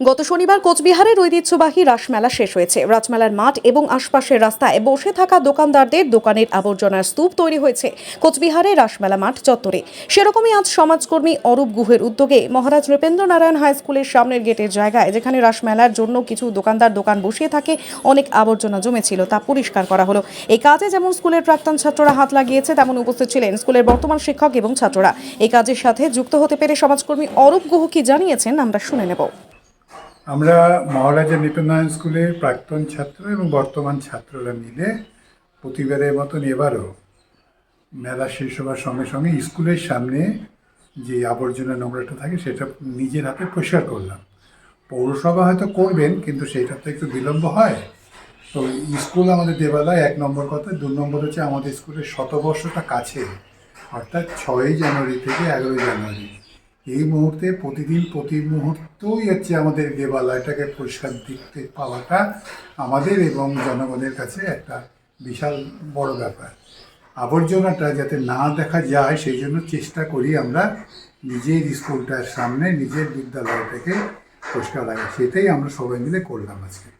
গত শনিবার কোচবিহারের ঐতিহ্যবাহী রাসমেলা শেষ হয়েছে। রাজমেলার মাঠ এবং আশপাশের রাস্তায় বসে থাকা দোকানদারদের দোকানের আবর্জনার স্তূপ তৈরি হয়েছে কোচবিহারে রাসমেলা মাঠ চত্বরে। সেরকমই আজ সমাজকর্মী অরূপ গুহের উদ্যোগে মহারাজ নৃপেন্দ্র নারায়ণ হাই স্কুলের সামনের গেটের জায়গায়, যেখানে রাসমেলার জন্য কিছু দোকানদার দোকান বসিয়ে থাকে, অনেক আবর্জনা জমেছিল তা পরিষ্কার করা হলো। এই কাজে যেমন স্কুলের প্রাক্তন ছাত্ররা হাত লাগিয়েছে, তেমন উপস্থিত ছিলেন স্কুলের বর্তমান শিক্ষক এবং ছাত্ররা। এই কাজের সাথে যুক্ত হতে পেরে সমাজকর্মী অরূপ গুহ কি জানিয়েছেন, আমরা শুনে নেব। আমরা মহারাজা নৃপেন্দ্রনারায়ণ স্কুলের প্রাক্তন ছাত্র এবং বর্তমান ছাত্ররা মিলে প্রতিবারের মতন এবারও মেলা শেষ হওয়ার সঙ্গে সঙ্গে স্কুলের সামনে যে আবর্জনা নোংরাটা থাকে সেটা নিজের হাতে পরিষ্কার করলাম। পৌরসভা হয়তো করবেন, কিন্তু সেটা তো একটু বিলম্ব হয়। তো স্কুল আমাদের দেবালয় এক নম্বর কথা, দু নম্বর হচ্ছে আমাদের স্কুলের শতবর্ষটা কাছে, অর্থাৎ ছয়ই জানুয়ারি থেকে এগারোই জানুয়ারি। এই মুহূর্তে প্রতিদিন প্রতি মুহূর্তই হচ্ছে আমাদের দেবালয়টাকে পরিষ্কার দেখতে পাওয়াটা আমাদের এবং জনগণের কাছে একটা বিশাল বড় ব্যাপার। আবর্জনাটা যাতে না দেখা যায়, সেই জন্য চেষ্টা করি আমরা নিজের স্কুলটার সামনে, নিজের বিদ্যালয়টাকে পরিষ্কার রাখা সেটাই আমরা সবাই মিলে করলাম আজকে।